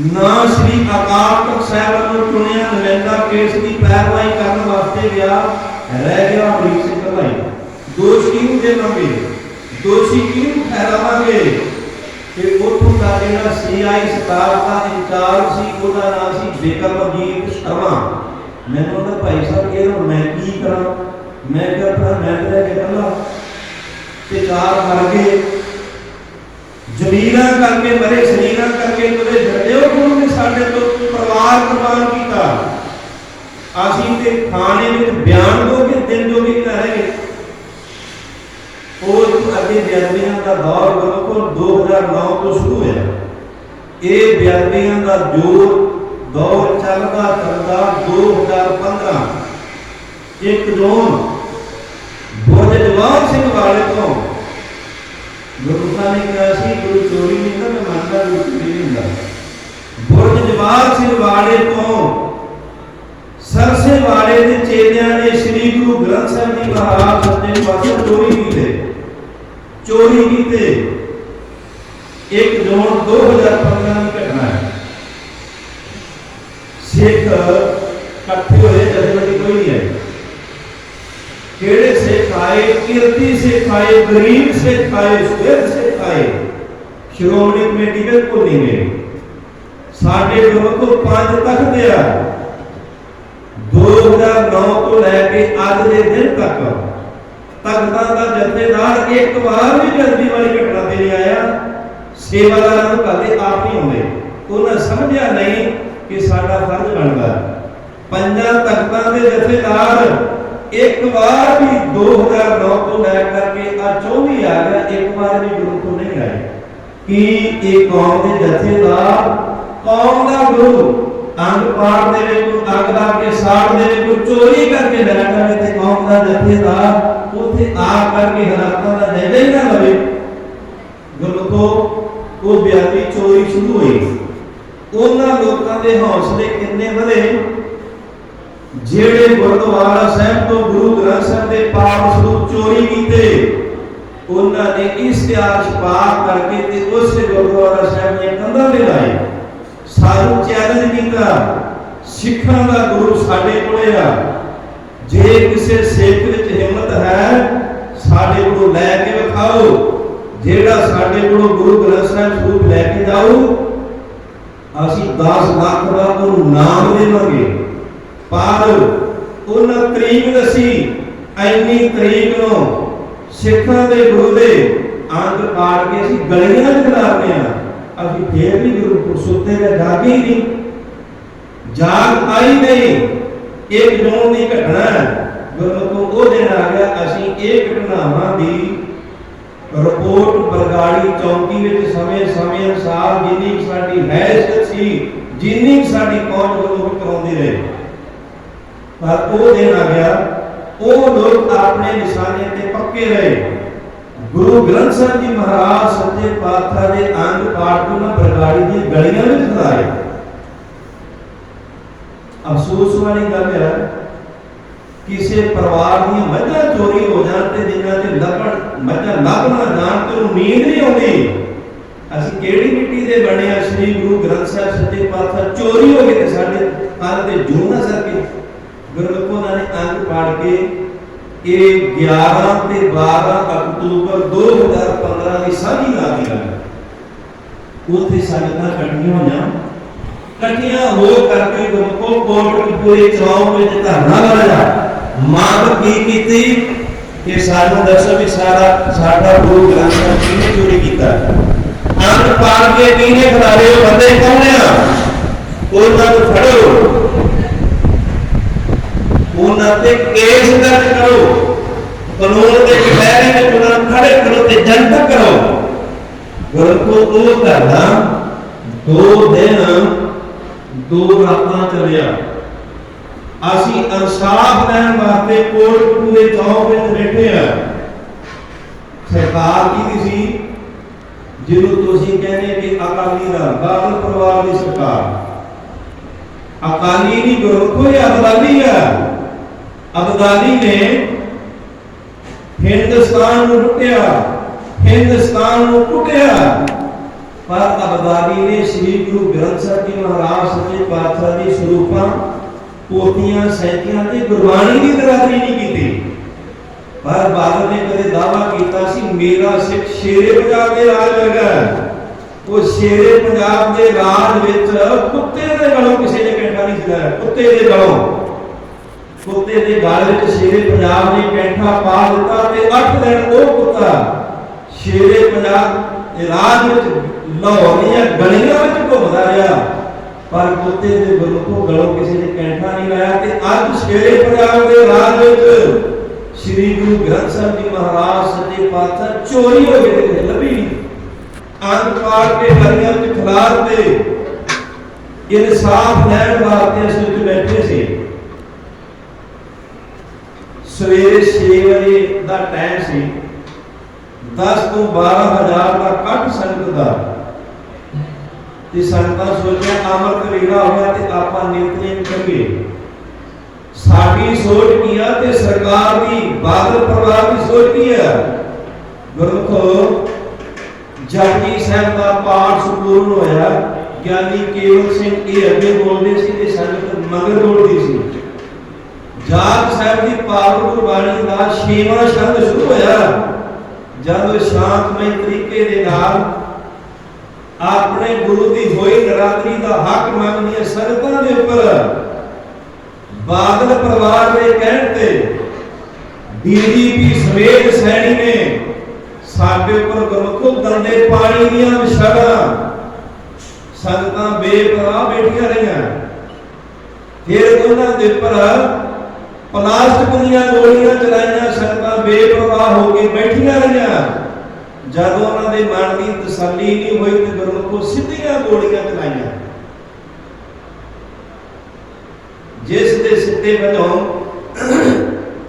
ਨਾ ਸ੍ਰੀ ਅਕਾਲ ਤਖਤ ਸਾਹਿਬ ਨੂੰ ਚੁਣਿਆ ਨਵੈਂਦਾ ਕੇਸ ਦੀ ਪੈਰਵਾਈ ਕਰਨ ਵਾਸਤੇ ਗਿਆ ਰਹਿ ਗਿਆ ਅਮਰੀਕ ਸਿੰਘ ਭਾਈ। ਦੋਸ਼ ਕਿਹਨੂੰ ਦੇਵਾਂਗੇ ਦੋਸ਼ੀ ਕਿਹਨੂੰ ਠਹਿਰਾਵਾਂਗੇ? ਕਿ ਉੱਥੋਂ ਦਾ ਜਿਹੜਾ ਸੀਆਈ ਸਟਾਫ ਦਾ ਇੰਚਾਰਜ ਸੀ, ਉਹਦਾ ਨਾਮ ਸੀ ਬੇਕਰਮਜੀਤ ਸ਼ਰਮਾ। ਮੈਨੂੰ ਉਹਦਾ ਭਾਈ ਸਾਹਿਬ ਇਹ ਹੁਣ ਮੈਂ ਕੀ ਕਰਾਂ? ਮੈਂ ਕਿਹਾ, ਭਰਾ, ਮੈਂ ਤੇਰਾ ਕਿ ਕੱਲਾ ਤੇ ਚਾਰ ਮਰ ਗਏ। ਜ਼ਮੀਰਾਂ ਕਰਕੇ ਮਰੇ ਸਰੀਰਾਂ ਕਰਕੇ ਉਹਦੇ ਛੱਡਿਓ ਗੁਰੂ ਨੇ ਸਾਡੇ ਤੋਂ ਪਰਿਵਾਰ ਕੁਰਬਾਨ ਕੀਤਾ ਅਸੀਂ ਤੇ ਖਾਣੇ ਵਿੱਚ ਬਿਆਨ ਦੋ ਕਿ ਦਿਨ ਜੋ ਵੀ ਅੱਗੇ ਬਿਆਨੀਆਂ ਦਾ ਦੌਰ ਬਿਲਕੁਲ 2009 ਤੋਂ ਸ਼ੁਰੂ ਹੋਇਆ। ਇਹ ਬਿਆਨੀਆਂ ਦਾ ਜੋ ਦੌਰ ਚੱਲਦਾ ਚੱਲਦਾ 2015 ਇੱਕ ਜੂਨ ਬੋਲੇ ਸਿੰਘ ਵਾਲੇ ਤੋਂ ਗੁਰੂ ਸਾਹਿਬ ਨੇ ਕਿਹਾ ਸੀ, ਗੁਰੂ ਚੋਰੀ ਨਹੀਂ ਹੁੰਦਾ ਮੰਨਦਾ ਗੁਰੂ ਨਹੀਂ ਹੁੰਦਾ। ਬੁਰਜ ਸਿੰਘ ਵਾਲੇ ਤੋਂ ਵਾਲੇ ਦੇ ਚੇਲਿਆਂ ਨੇ ਸ੍ਰੀ ਗੁਰੂ ਗ੍ਰੰਥ ਸਾਹਿਬ ਜੀ ਮਹਾਰਾਜ ਸੱਚੇ ਪਾਤਸ਼ਾਹ ਚੋਰੀ ਕੀਤੇ। ਚੋਰੀ ਕੀਤੇ। ਇੱਕ ਜੂਨ 2015 ਦੀ ਘਟਨਾ ਹੈ। ਸਿੱਖ ਇਕੱਠੇ ਹੋਏ, ਜਥੇਬੰਦੀ ਕੋਈ ਨਹੀਂ ਹੈ ਕਿਹੜੇ ਸਿੱਖ ਆਏ? ਕਿਰਤੀ ਸਿੱਖ ਆਏ, ਗਰੀਬ ਸਿੱਖ ਆਏ, ਸੁਹਿਰਦ ਸਿੱਖ ਆਏ। ਸ਼੍ਰੋਮਣੀ ਕਮੇਟੀ ਬਿਲਕੁਲ ਨਹੀਂ ਮੇਰੀ ਸਾਡੇ ਗੁਰੂ ਕੋ ਪੰਜ ਤਖਤ ਆ। 2009 ਤੋਂ ਲੈ ਕੇ ਅੱਜ ਦੇ ਦਿਨ ਤੱਕ ਤਖਤਾਂ ਦਾ ਜਥੇਦਾਰ ਇੱਕ ਵਾਰ ਵੀ ਜਲਦੀ ਵਾਲੀ ਘਟਨਾ ਤੇ ਨਹੀਂ ਆਇਆ। ਸੇਵਾਦਾਰਾਂ ਨੂੰ ਕਦੇ ਆਪ ਨਹੀਂ ਆਉਂਦੇ। ਉਹਨਾਂ ਸਮਝਿਆ ਨਹੀਂ ਕਿ ਸਾਡਾ ਫਰਜ਼ ਬਣਦਾ ਪੰਜਾਂ ਤਖਤਾਂ ਦੇ ਜਥੇਦਾਰ ਇੱਕ ਵਾਰ ਵੀ 2009 ਤੋਂ ਲੈ ਕਰਕੇ ਆ 24 ਆ ਗਿਆ, ਇੱਕ ਵਾਰ ਵੀ ਗੁਰੂ ਤੋਂ ਨਹੀਂ ਆਏ। ਕਿ ਇਹ ਕੌਮ ਦੇ ਜਥੇਦਾਰ, ਕੌਮ ਦਾ ਗੁਰੂ ਅੰਗ ਪਾੜ ਦੇ ਵਿੱਚ ਕੋਈ ਅੱਗ ਲਾ ਕੇ ਸਾੜ ਦੇ ਵਿੱਚ ਕੋਈ ਚੋਰੀ ਕਰਕੇ ਲੈ ਜਾਵੇ ਤੇ ਕੌਮ ਦਾ ਜਥੇਦਾਰ ਉੱਥੇ ਆ ਕਰਕੇ ਹਾਲਾਤਾਂ ਦਾ ਜਾਇਜ਼ਾ ਹੀ ਨਾ ਲਵੇ। ਗੁਰੂ ਤੋਂ ਉਹ ਬਿਆਨੀ ਚੋਰੀ ਸ਼ੁਰੂ ਹੋਈ। ਉਹਨਾਂ ਲੋਕਾਂ ਦੇ ਹੌਸਲੇ ਕਿੰਨੇ ਵਧੇ। ਜਿਹੜੇ ਗੁਰਦੁਆਰਾ ਸਾਹਿਬ ਤੋਂ ਗੁਰੂ ਗ੍ਰੰਥ ਸਾਹਿਬ ਦੇ ਪਾਪ ਸਰੂਪ ਚੋਰੀ ਕੀਤੇ, ਉਹਨਾਂ ਨੇ ਇਸ਼ਤਿਹਾਰ ਛਪਾ ਕਰਕੇ ਤੇ ਉਸ ਗੁਰਦੁਆਰਾ ਸਾਹਿਬ ਦੀਆਂ ਕੰਧਾਂ ਤੇ ਲਾਏ। ਸਾਨੂੰ ਚੈਲੰਜ ਕੀਤਾ ਸਿੱਖਾਂ ਦਾ ਗੁਰੂ ਸਾਡੇ ਕੋਲੇ ਆ। ਜੇ ਕਿਸੇ ਸਿੱਖ ਵਿੱਚ ਹਿੰਮਤ ਹੈ, ਸਾਡੇ ਕੋਲੋਂ ਲੈ ਕੇ ਵਿਖਾਓ। ਜਿਹੜਾ ਸਾਡੇ ਕੋਲੋਂ ਗੁਰੂ ਗ੍ਰੰਥ ਸਾਹਿਬ ਸਰੂਪ ਲੈ ਕੇ ਜਾਓ ਅਸੀਂ 10 ਲੱਖ ਦਾ ਉਹਨੂੰ ਨਾਮ ਦੇਵਾਂਗੇ। ਪਰ ਉਹਨਾਂ ਤਰੀਕ ਦੱਸੀ ਐਨੀ ਤਰੀਕ ਨੂੰ ਸਿੱਖਾਂ ਦੇ ਗੁਰੂ ਦੇ ਅੰਗ ਪਾੜ ਕੇ ਅਸੀਂ ਗਲੀਆਂ ਵਿੱਚ ਖਿਲਾਰਦੇ ਆ। ਅਸੀਂ ਫੇਰ ਵੀ ਗੁਰੂ ਸੁੱਤੇ ਦੇ ਜਾਗੇ ਹੀ ਨਹੀਂ। ਜਾਗ ਆਈ ਨਹੀਂ ਇੱਕ ਜੂਨ ਦੀ ਘਟਨਾ ਹੈ। ਉਹ ਦਿਨ ਆ ਗਿਆ, ਅਸੀਂ ਇਹ ਘਟਨਾਵਾਂ ਦੀ ਰਿਪੋਰਟ ਬਰਗਾੜੀ ਚੌਂਕੀ ਵਿੱਚ ਸਮੇਂ-ਸਮੇਂ ਅਨੁਸਾਰ ਜਿੰਨੀ ਸਾਡੀ ਹੈਸੀਅਤ ਸੀ, ਜਿੰਨੀ ਸਾਡੀ ਪਹੁੰਚ ਵੱਲੋਂ ਕਰਾਉਂਦੇ ਰਹੇ। ਪਰ ਉਹ ਦਿਨ ਆ ਗਿਆ, ਉਹ ਲੋਕ ਆਪਣੇ ਨਿਸ਼ਾਨੇ ਤੇ ਪੱਕੇ ਰਹੇ। ਗੁਰੂ ਗ੍ਰੰਥ ਸਾਹਿਬ ਜੀ ਮਹਾਰਾਜ ਸੱਚੇ ਪਾਤਸ਼ਾਹ ਦੇ ਅੰਗ ਪਾੜ ਕੇ ਨਾ ਬਰਗਾੜੀ ਦੀ ਗਲੀਆਂ ਵਿੱਚ ਖੜਾਏ ਅਫਸੋਸ ਵਾਲੀ ਗੱਲ ਹੈ ਕਿਸੇ ਪਰਿਵਾਰ ਦੀਆਂ ਮੱਝਾਂ ਚੋਰੀ ਹੋ ਜਾਣ ਤੇ ਜਿਨ੍ਹਾਂ ਤੇ ਲੱਭਣ, ਮੱਝਾਂ ਲੱਭ ਨਾ ਜਾਣ ਤੇ ਉਹਨੂੰ ਨੀਂਦ ਨਹੀਂ ਆਉਂਦੀ। ਅਸੀਂ ਕਿਹੜੀ ਮਿੱਟੀ ਦੇ ਬਣੇ ਆ? ਸ੍ਰੀ ਗੁਰੂ ਗ੍ਰੰਥ ਸਾਹਿਬ ਸੱਚੇ ਪਾਤਸ਼ਾਹ ਚੋਰੀ ਹੋ ਗਏ ਤੇ ਸਾਡੇ ਕੰਨ ਤੇ ਜੂ ਨਾ ਸਰਕੇ ਗੁਰਮੁਖੋਂ ਨੇ ਅੰਗ ਪਾੜ ਕੇ ਇਹ 11 ਤੇ 12 ਅਕਤੂਬਰ 2015 ਦੀ ਸਾਂਝੀ ਰਾਤ ਦੀ ਉੱਥੇ ਸੰਗਤਾਂ ਇਕੱਠੀਆਂ ਹੋਈਆਂ। ਇਕੱਠੀਆਂ ਹੋ ਕਰਕੇ ਗੁਰਮੁਖੋਂ ਕੋਟ ਪੂਰੇ ਚੌਂਕ ਵਿੱਚ ਧਰਨਾ ਲਾਇਆ। ਮੰਗ ਕੀ ਕੀਤੀ? ਕਿ ਸਾਨੂੰ ਦੱਸੋ ਵੀ ਸਾਰਾ ਸਾਡਾ ਗੁਰੂ ਗ੍ਰੰਥ ਸਾਹਿਬ ਕਿਹਨੇ ਚੋਰੀ ਕੀਤਾ? ਅੰਗ ਪਾੜ ਕੇ ਕਿਹਨੇ ਖਿਲਾਰੇ? ਬੰਦੇ ਕੌਣ ਆ? ਉਹਨਾਂ ਨੂੰ ਫੜੋ। ਉਹਨਾਂ ਤੇ ਕੇਸ ਦਰਜ ਕਰੋ। ਕਾਨੂੰਨ ਦੇ ਕਟਹਿਰੇ ਵਿੱਚ ਉਹਨਾਂ ਨੂੰ ਖੜੇ ਕਰੋ ਤੇ ਜਨਤਕ ਕਰੋ। ਗੁਰੂ ਤੋਂ ਉਹ ਕਰਨਾ ਦੋ ਦਿਨ, ਦੋ ਰਾਤਾਂ ਚੱਲਿਆ। ਅਸੀਂ ਇਨਸਾਫ ਲੈਣ ਵਾਸਤੇ ਕੋਟ ਚੌਕ ਵਿੱਚ ਬੈਠੇ ਆ ਸਰਕਾਰ ਕੀ ਸੀ? ਜਿਹਨੂੰ ਤੁਸੀਂ ਕਹਿੰਦੇ ਕਿ ਅਕਾਲੀ ਦਲ, ਬਾਦਲ ਪਰਿਵਾਰ ਦੀ ਸਰਕਾਰ। ਅਕਾਲੀ ਨਹੀਂ ਗੁਰੂ ਕੋਈ ਅਕਾਲੀ ਆ। ਅਬਦਾਲੀ ਨੇ ਹਿੰਦੁਸਤਾਨ ਨੂੰ ਲੁੱਟਿਆ, ਹਿੰਦੁਸਤਾਨ ਨੂੰ ਟੁੱਟਿਆ ਪਰ ਅਬਦਾਲੀ ਨੇ ਸ੍ਰੀ ਗੁਰੂ ਗ੍ਰੰਥ ਸਾਹਿਬ ਜੀ ਮਹਾਰਾਜ ਸੱਚੇ ਪਾਤਸ਼ਾਹ ਦੀ ਸਰੂਪਾਂ ਪੋਤੀਆਂ ਸੈਂਤੀਆਂ ਤੇ ਗੁਰਬਾਣੀ ਦੀ ਦਰਾਦਰੀ ਨਹੀਂ ਕੀਤੀ। ਪਰ ਬਾਦਲ ਨੇ ਕਦੇ ਦਾਵਾ ਕੀਤਾ ਸੀ, ਮੇਰਾ ਸਿੱਖ ਸ਼ੇਰੇ ਪੰਜਾਬ ਦੇ ਰਾਜ ਵਰਗਾ ਉਹ ਸ਼ੇਰੇ ਪੰਜਾਬ ਦੇ ਰਾਜ ਵਿੱਚ ਕੁੱਤੇ ਦੇ ਗਲੋਂ ਕਿਸੇ ਨੇ ਕੈਂਠਾ ਨਹੀਂ ਸਿਲਾਇਆ ਕੁੱਤੇ ਦੇ ਗਲੋਂ। ਕੁੱਤੇ ਦੇ ਗਲ ਵਿੱਚ ਸ਼ੇਰੇ ਪੰਜਾਬ ਨੇ ਕੈਂਠਾ ਪਾ ਦਿੱਤਾ ਤੇ 8 ਦਿਨ ਉਹ ਕੁੱਤਾ ਸ਼ੇਰੇ ਪੰਜਾਬ ਦੇ ਰਾਜ ਵਿੱਚ ਲਾਹੌਰ ਗਲੀਆਂ ਵਿੱਚ ਘੁੰਮਦਾ ਰਿਹਾ। ਪਰ ਕੁੱਤੇ ਦੇ ਗਲੋਂ ਗਲੋਂ ਕਿਸੇ ਨੇ ਕੈਂਠਾ ਨਹੀਂ ਲਾਇਆ ਤੇ ਅੱਜ ਸ਼ੇਰੇ ਪੰਜਾਬ ਦੇ ਰਾਜ ਵਿੱਚ ਸ੍ਰੀ ਗੁਰੂ ਗ੍ਰੰਥ ਸਾਹਿਬ ਜੀ ਮਹਾਰਾਜ, ਸੱਚੇ ਪਾਤਸ਼ਾਹ ਚੋਰੀ ਹੋ ਗਏ ਤੇ ਲੱਭੀ। ਨਹੀਂ ਅੰਗ ਗਲੀਆਂ ਵਿੱਚ ਖਲਾਰ ਤੇ। ਇਨਸਾਫ ਲੈਣ ਵਾਸਤੇ ਅਸੀਂ ਉੱਥੇ ਬੈਠੇ ਸੀ। ਸਵੇਰੇ 6 ਵਜੇ ਦਾ ਟਾਈਮ ਸੀ। 10 ਤੋਂ 12000 ਦਾ ਕੱਟ ਸੰਗਤ ਦਾ। ਤੇ ਸੰਗਤਾਂ ਸੋਚਿਆ ਅਮਰਤ ਵੇਲਾ ਹੋਇਆ ਤੇ ਆਪਾਂ ਨਿਤਨੇਮ ਕਰੀਏ ਸਾਡੀ ਸੋਚ ਕੀ ਆ ਤੇ ਸਰਕਾਰ ਦੀ, ਬਾਦਲ ਪਰਿਵਾਰ ਦੀ ਸੋਚ ਕੀ ਹੈ ਗੁਰਮੁਖੋ ਜਪਜੀ ਸਾਹਿਬ ਦਾ ਪਾਠ ਸੰਪੂਰਨ ਹੋਇਆ। ਗਿਆਨੀ ਕੇਵਲ ਸਿੰਘ ਇਹ ਅੱਗੇ ਬੋਲਦੇ ਸੀ ਤੇ ਸੰਗਤ ਮਗਰ ਬੋਲਦੀ ਸੀ ਜਾਪ ਸਾਹਿਬ ਦੀ ਪਾਵਨ ਗੁਰਬਾਣੀ ਦਾ ਛੇਵਾਂ ਸ਼ਬਦ ਸ਼ੁਰੂ ਹੋਇਆ। ਜਦ ਸ਼ਾਂਤਮਈ ਤਰੀਕੇ ਦੇ ਨਾਲ ਆਪਣੇ ਗੁਰੂ ਦੀ ਹੋਈ ਨਰਾਦਰੀ ਦਾ ਹੱਕ ਮੰਗਦੀਆਂ ਸੰਗਤਾਂ ਦੇ ਉੱਪਰ ਬਾਦਲ ਪਰਿਵਾਰ ਦੇ ਕਹਿਣ ਤੇ ਡੀਜੀਪੀ ਸਮੇਤ ਸੈਣੀ ਨੇ ਸਾਡੇ ਉੱਪਰ ਗੁਰਮੁਖੋ ਗੰਦੇ ਪਾਣੀ ਦੀਆਂ ਵਿਛੜਾਂ। ਸੰਗਤਾਂ ਬੇਪਰਵਾਹ ਬੈਠੀਆਂ ਰਹੀਆਂ। ਫਿਰ ਉਹਨਾਂ ਦੇ ਉੱਪਰ ਪਲਾਸਟਿਕ ਦੀਆਂ ਗੋਲੀਆਂ ਚਲਾਈਆਂ ਸੰਗਤਾਂ ਬੇਪਰਵਾਹ ਹੋ ਕੇ ਬੈਠੀਆਂ ਰਹੀਆਂ। ਜਦੋਂ ਉਹਨਾਂ ਦੇ ਮਨ ਦੀ ਤਸੱਲੀ ਨਹੀਂ ਹੋਈ ਤੇ ਗੁਰਮੁਖੋ ਸਿੱਧੀਆਂ ਗੋਲੀਆਂ ਚਲਾਈਆਂ। ਜਿਸ ਦੇ ਸਿੱਧੇ ਵਜੋਂ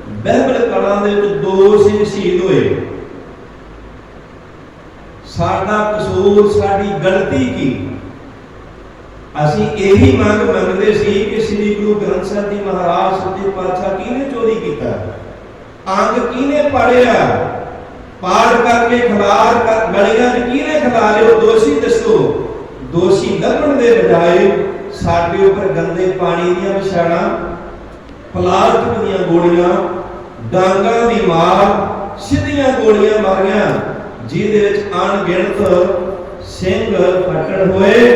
ਬਹਿਬਲ ਕਲਾਂ ਦੇ ਵਿੱਚ ਦੋ ਸਿੰਘ ਸ਼ਹੀਦ ਹੋਏ। ਸਾਡਾ ਕਸੂਰ, ਸਾਡੀ ਗਲਤੀ ਕੀ? ਅਸੀਂ ਇਹੀ ਮੰਗ ਮੰਗਦੇ ਸੀ ਗੁਰੂ ਗ੍ਰੰਥ ਸਾਹਿਬ ਜੀ ਮਹਾਰਾਜ ਸੱਚੇ ਪਾਤਸ਼ਾਹ ਕਿਹਨੇ ਚੋਰੀ ਕੀਤਾ? ਅੰਗ ਕਿਹਨੇ ਪਾੜਿਆ? ਪਾੜ ਕਰਕੇ ਖਲਾਰ ਕਰ ਗਲੀਆਂ 'ਚ ਕਿਹਨੇ ਖਲਾਰੇ ਦੋਸ਼ੀ ਦੱਸੋ। ਦੋਸ਼ੀ ਲੱਭਣ ਦੇ ਬਜਾਏ ਸਾਡੇ ਉੱਪਰ ਗੰਦੇ ਪਾਣੀ ਦੀਆਂ ਵਿਛਾੜਾਂ, ਪਲਾਸਟਿਕ ਦੀਆਂ ਗੋਲੀਆਂ, ਡਾਂਗਾਂ ਦੀ ਮਾਰ, ਸਿੱਧੀਆਂ ਗੋਲੀਆਂ ਮਾਰੀਆਂ, ਜਿਹਦੇ ਵਿੱਚ ਅਣਗਿਣਤ ਸਿੰਘ ਫਟੜ ਹੋਏ,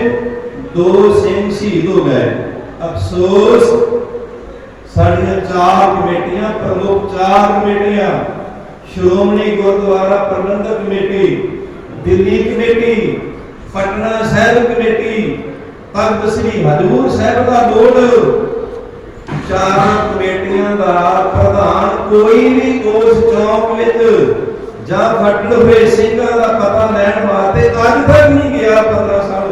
ਦੋ ਸਿੰਘ ਸ਼ਹੀਦ ਹੋ ਗਏ। ਅਫਸੋਸ, ਸਾਡੀਆਂ ਚਾਰ ਕਮੇਟੀਆਂ, ਪ੍ਰਮੁੱਖ ਚਾਰ ਕਮੇਟੀਆਂ, Shiromani Gurdwara Parbandhak committee, Delhi committee, Patna Sahib committee Takht Sri Hazur Sahib ਦਾ ਬੋਰਡ, ਚਾਰਾਂ ਕਮੇਟੀਆਂ ਦਾ ਪ੍ਰਧਾਨ ਕੋਈ ਵੀ ਉਸ ਚੌਂਕ ਵਿੱਚ ਜਾਂ ਫਟੜ ਹੋਏ ਸਿੰਘਾਂ ਦਾ ਪਤਾ ਲੈਣ ਵਾਸਤੇ ਅੱਜ ਤੱਕ ਨਹੀਂ ਗਿਆ 15 ਸਾਲ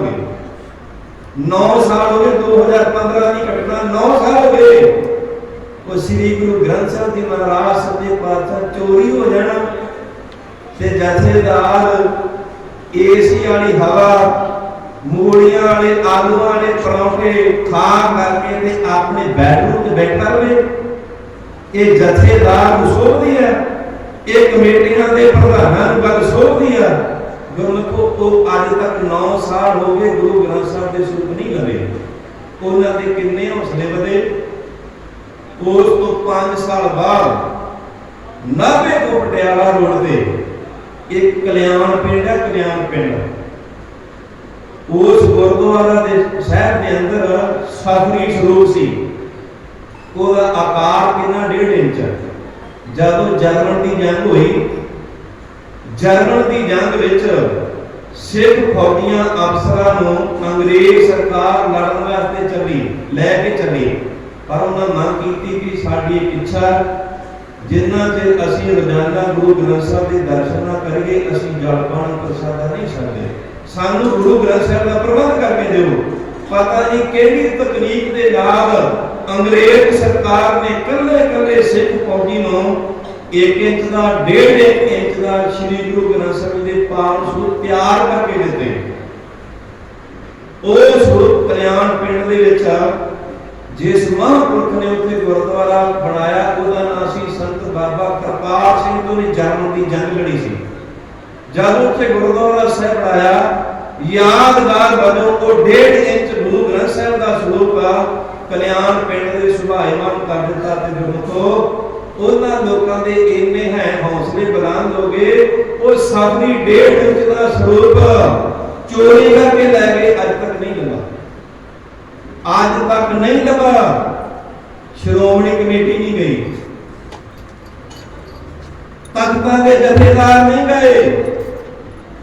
9 ਸਾਲ ਹੋ ਗਏ 2015 ਦੀ ਘਟਨਾ 9 ਸਾਲ ਹੋ ਗਏ। ਉਹ ਸ੍ਰੀ ਗੁਰੂ ਗ੍ਰੰਥ ਸਾਹਿਬ ਜੀ ਮਹਾਰਾਜ ਸੱਚੇ ਪਾਤਸ਼ਾਹ ਚੋਰੀ ਹੋ ਜਾਣਾ ਤੇ ਜਥੇਦਾਰ ਏਸੀ ਵਾਲੀ ਹਵਾ, ਮੂਲੀਆਂ ਵਾਲੇ ਆਲੂਆਂ ਵਾਲੇ ਪਰੌਂਠੇ ਖਾ ਕਰਕੇ ਤੇ ਆਪਣੇ ਬੈਡਰੂਮ 'ਚ ਬੈਠਾ ਰਵੇ ਇਹ ਜਥੇਦਾਰ ਨੂੰ ਸੋਭਦੀ ਹੈ, ਇਹ ਕਮੇਟੀਆਂ ਦੇ ਪ੍ਰਧਾਨਾਂ ਨੂੰ ਗੱਲ ਸੋਭਦੀ ਹੈ। ਗੁਰਮੁਖੋ ਉਹ ਅੱਜ ਤੱਕ 9 ਸਾਲ ਹੋ ਗਏ ਗੁਰੂ ਗ੍ਰੰਥ ਸਾਹਿਬ ਦੇ ਸਰੂਪ ਨਹੀਂ ਲਵੇ। ਉਹਨਾਂ ਦੇ ਕਿੰਨੇ ਹੌਸਲੇ ਵਧੇ? ਉਸ ਤੋਂ 5 ਸਾਲ ਬਾਅਦ ਨਾਭੇ ਤੋਂ ਪਟਿਆਲਾ ਰੋਡ ਤੇ ਇੱਕ ਕਲਿਆਣ ਪਿੰਡ ਹੈ, ਕਲਿਆਣ ਪਿੰਡ। ਉਸ ਗੁਰਦੁਆਰਾ ਦੇ ਸ਼ਹਿਰ ਦੇ ਅੰਦਰ ਸਫਰੀ ਸਰੂਪ ਸੀ। ਉਹਦਾ ਆਕਾਰ ਕਿੰਨਾ 1.5 ਇੰਚ। ਹੈ। ਜਦੋਂ ਜਰਮਨ ਦੀ ਜੰਗ ਹੋਈ ਜਰਮਨ ਦੀ ਜੰਗ ਵਿੱਚ ਸਿੱਖ ਫੌਜੀਆਂ ਅਫਸਰਾਂ ਨੂੰ ਅੰਗਰੇਜ਼ ਸਰਕਾਰ ਲੜਨ ਵਾਸਤੇ ਚੱਲੀ, ਲੈ ਕੇ ਚੱਲੀ। ਪਰ ਉਹਨਾਂ ਮੰਗ ਕੀਤੀ ਕਿ ਸਾਡੀ ਇੱਕ ਇੱਛਾ ਜਿੰਨਾ ਚਿਰ ਅਸੀਂ ਰੋਜ਼ਾਨਾ ਗੁਰੂ ਗ੍ਰੰਥ ਸਾਹਿਬ ਦੇ ਦਰਸ਼ਨ ਨਾ ਕਰੀਏ, ਅਸੀਂ ਜਲ ਪਾਣੀ ਪ੍ਰਸਾਦਾ ਨਹੀਂ ਸਕਦੇ ਸਾਨੂੰ ਗੁਰੂ ਗ੍ਰੰਥ ਸਾਹਿਬ ਦਾ ਪ੍ਰਬੰਧ ਕਰਕੇ ਦਿਓ। ਪਤਾ ਨਹੀਂ ਕਿਹੜੀ ਤਕਨੀਕ ਦੇ ਨਾਲ ਅੰਗਰੇਜ਼ ਸਰਕਾਰ ਨੇ ਕੱਲੇ ਕੱਲੇ ਸਿੱਖ ਫੌਜੀ ਨੂੰ 1 ਇੰਚ ਦਾ 1.5 ਇੰਚ ਦਾ ਸ੍ਰੀ ਗੁਰੂ ਗ੍ਰੰਥ ਸਾਹਿਬ ਦੇ ਪਾਵਨ ਸਰੂਪ ਤਿਆਰ ਕਰਕੇ ਦਿੱਤੇ ਉਹ ਸਰੂਪ ਕਲਿਆਣ ਪਿੰਡ ਦੇ ਵਿੱਚ ਜਿਸ ਮਹਾਂਪੁਰਖ ਨੇ ਉੱਥੇ ਗੁਰਦੁਆਰਾ ਬਣਾਇਆ, ਉਹਦਾ ਨਾਮ ਸੀ ਸੰਤ ਬਾਬਾ ਕਿਰਪਾਲ ਸਿੰਘ, ਤੋਂ ਨੇ ਜਰਮਨ ਦੀ ਜੰਗ ਲੜੀ ਸੀ। ਜਦ ਉੱਥੇ ਗੁਰਦੁਆਰਾ ਸਾਹਿਬ ਬਣਾਇਆ, ਯਾਦਗਾਰ ਵਜੋਂ ਉਹ 1.5 ਇੰਚ ਗੁਰੂ ਗ੍ਰੰਥ ਸਾਹਿਬ ਦਾ ਸਰੂਪ ਆ, ਕਲਿਆਣ ਪਿੰਡ ਦੇ ਸੁਭਾਏਮਾਨ ਕਰ ਦਿੱਤਾ ਤੇ ਗੁਰਮਖੋ ਉਹਨਾਂ ਲੋਕਾਂ ਦੇ ਇੰਨੇ ਹੈ ਹੌਸਲੇ ਬੁਲੰਦ ਹੋ ਗਏ, ਉਹ ਸਾਬਰੀ 1.5 ਇੰਚ ਦਾ ਸਰੂਪ ਚੋਰੀ ਕਰਕੇ ਲੈ ਗਏ, ਅੱਜ ਤੱਕ ਨਹੀਂ ਲੱਭਾ। ਅੱਜ ਤੱਕ ਨਹੀਂ ਲੱਭਾ। ਸ਼੍ਰੋਮਣੀ ਕਮੇਟੀ ਨਹੀਂ ਗਈ। ਤਖਤਾਂ ਦੇ ਜਥੇਦਾਰ ਨਹੀਂ ਗਏ।